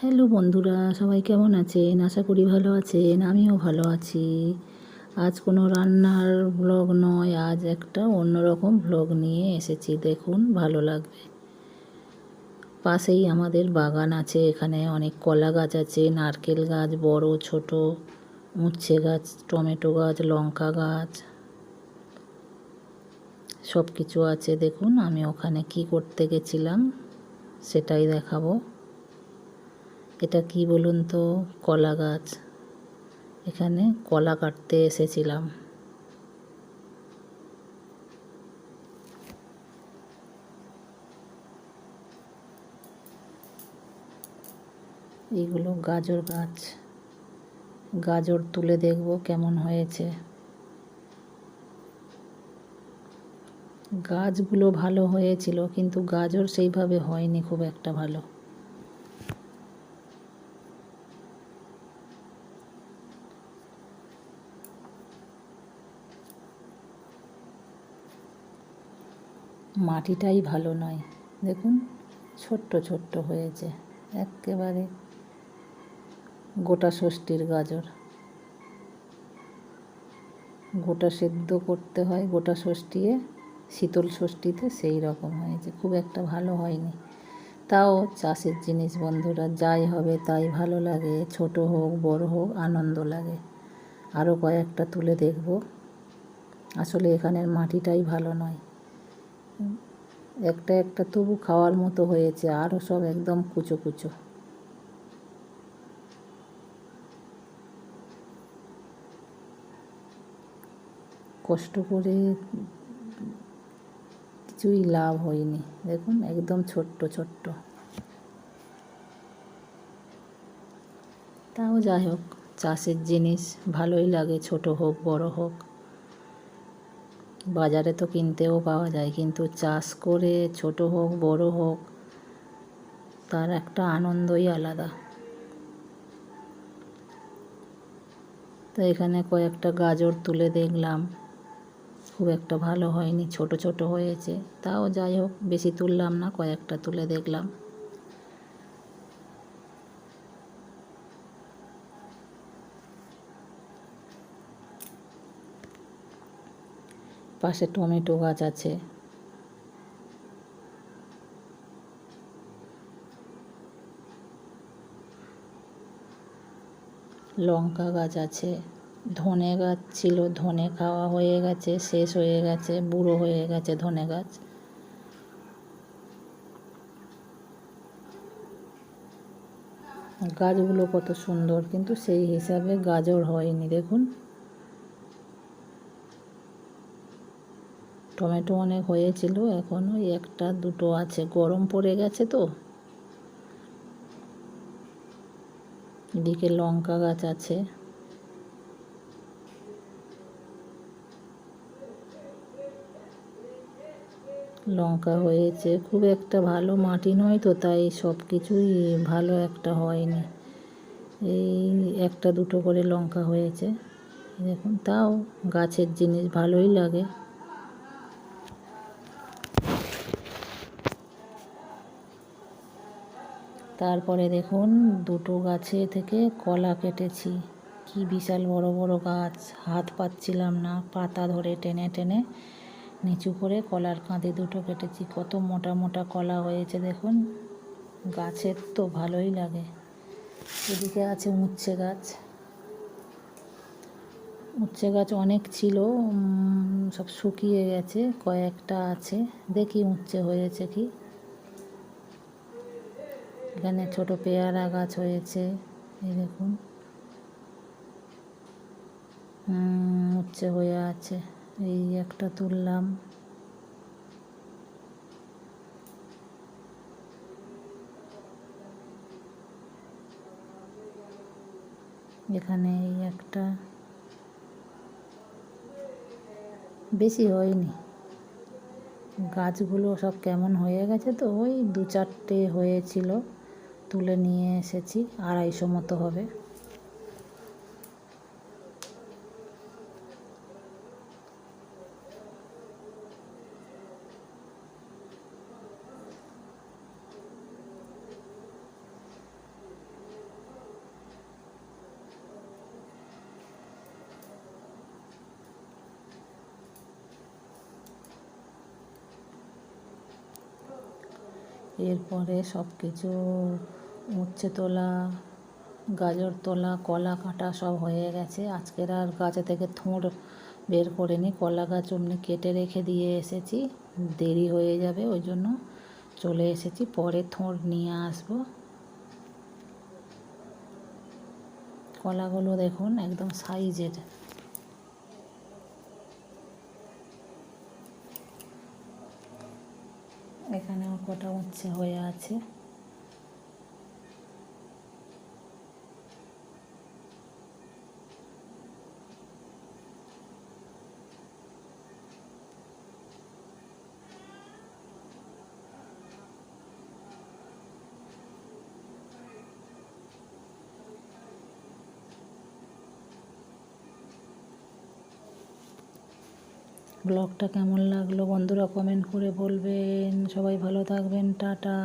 Hello বন্ধুরা, সবাই কেমন আছেন? আশা করি ভালো আছেন, আমিও ভালো আছি। আজ কোনো রান্নার ব্লগ নয়, আজ একটা অন্যরকম ব্লগ নিয়ে এসেছি, দেখুন, ভালো লাগবে। পাশেই আমাদের বাগান আছে, এখানে অনেক কলা গাছ আছে, নারকেল গাছ, বড়, ছোট, উচ্ছে গাছ, টমেটো গাছ, লঙ্কা গাছ সব কিছু আছে। দেখুন, আমি ওখানে কি করতে গেছিলাম, সেটাই দেখাবো। এটা কি বলুন তো? কলা গাছ। এখানে কলা কাটতে এসেছিলাম। এইগুলো গাজর গাছ। গাজর তুলে দেখব কেমন হয়েছে। গাছগুলো ভালো হয়েছিল, কিন্তু গাজর সেইভাবে হয়নি খুব একটা ভালো। মাটিটাই ভালো নয়। দেখুন, ছোট্ট ছোট্ট হয়েছে। একেবারে গোটা ষষ্ঠীর গাজর। গোটা সেদ্ধ করতে হয়, গোটা ষষ্ঠীয়ে। শীতল ষষ্ঠীতে সেই রকম হয়েছে। খুব একটা ভালো হয়নি। তাও চাষের জিনিস বন্ধুরা, যাই হবে তাই ভালো লাগে। ছোট হোক, বড় হোক, আনন্দ লাগে। আরও কয়েকটা তুলে দেখব। আসলে এখানের মাটিটাই ভালো নয়। একটা একটা তবু খাওয়ার মতো হয়েছে আরও সব একদম কুচো কুচো। কষ্ট করে কিছুই লাভ হয়নি, দেখুন একদম ছোট্ট ছোট্ট। তাও যাই হোক, চাষের জিনিস ভালোই লাগে, ছোট হোক, বড় হোক। বাজারে তো কিনতেও পাওয়া যায়, কিন্তু চাষ করে ছোট হোক, বড় হোক, তার একটা আনন্দই আলাদা। তো এখানে কয়েকটা গাজর তুলে দেখলাম। খুব একটা ভালো হয়নি, ছোট ছোট হয়েছে। তাও যাই হোক, বেশি তুললাম না, কয়েকটা তুলে দেখলাম। পাশে টমেটো গাছ আছে। লঙ্কা গাছ আছে। ধনে গাছ ছিল, ধনে খাওয়া হয়ে গেছে, শেষ হয়ে গেছে, বুড়ো হয়ে গেছে ধনে গাছ। গাছগুলো কত সুন্দর, কিন্তু সেই হিসাবে গাজর হয়নি, দেখুন। টমেটো অনেক হয়েছিল, এখন ওই একটা দুটো আছে, গরম পড়ে গেছে তো। এদিকে লঙ্কা গাছ আছে। লঙ্কা হয়েছে, খুব একটা ভালো মাটি নয় তো, তাই সব কিছুই ভালো একটা হয়নি। এই একটা দুটো করে লঙ্কা হয়েছে। দেখুন, তাও গাছের জিনিস ভালোই লাগে। তারপরে দেখুন দুটো গাছে থেকে কলা কেটেছি। কি বিশাল বড় বড় গাছ। হাত পাচ্ছিলাম না, পাতা ধরে টেনে টেনে নিচু করে কলার কাঁধে দুটো কেটেছি। কত মোটা মোটা কলা হয়েছে দেখুন। গাছের তো ভালোই লাগে। এদিকে আছে উচ্ছে গাছ। উচ্ছে গাছ অনেক ছিল সব শুকিয়ে গেছে, কয়েকটা আছে। দেখি উচ্ছে হয়েছে কি। এখানে ছোট পেয়ারা গাছ হয়েছে, এই দেখুন। উচ্ছে হয়ে আছে, এই একটা তুললাম। এখানে এই একটা, বেশি হয়নি। গাছগুলো সব কেমন হয়ে গেছে তো, ওই দু চারটে হয়েছিল। তুলে নিয়ে এসেছি আড়াইশো মতো হবে। এরপরে সব কিছু উচ্ছে তোলা, গাজর তোলা, কলা কাটা সব হয়ে গেছে। আজকের আর গাছে থেকে থোঁড় বের করে নি। কলা গাছ অমনি কেটে রেখে দিয়ে এসেছি। দেরি হয়ে যাবে, ওই জন্য চলে এসেছি। পরে থোঁড় নিয়ে আসব। কলাগুলো দেখুন, একদম সাইজের। এখানেও কটা উচ্ছে হয়ে আছে। ব্লগটা কেমন লাগল? বন্ধুরা কমেন্ট করে বলবেন। সবাই ভালো থাকবেন। টাটা।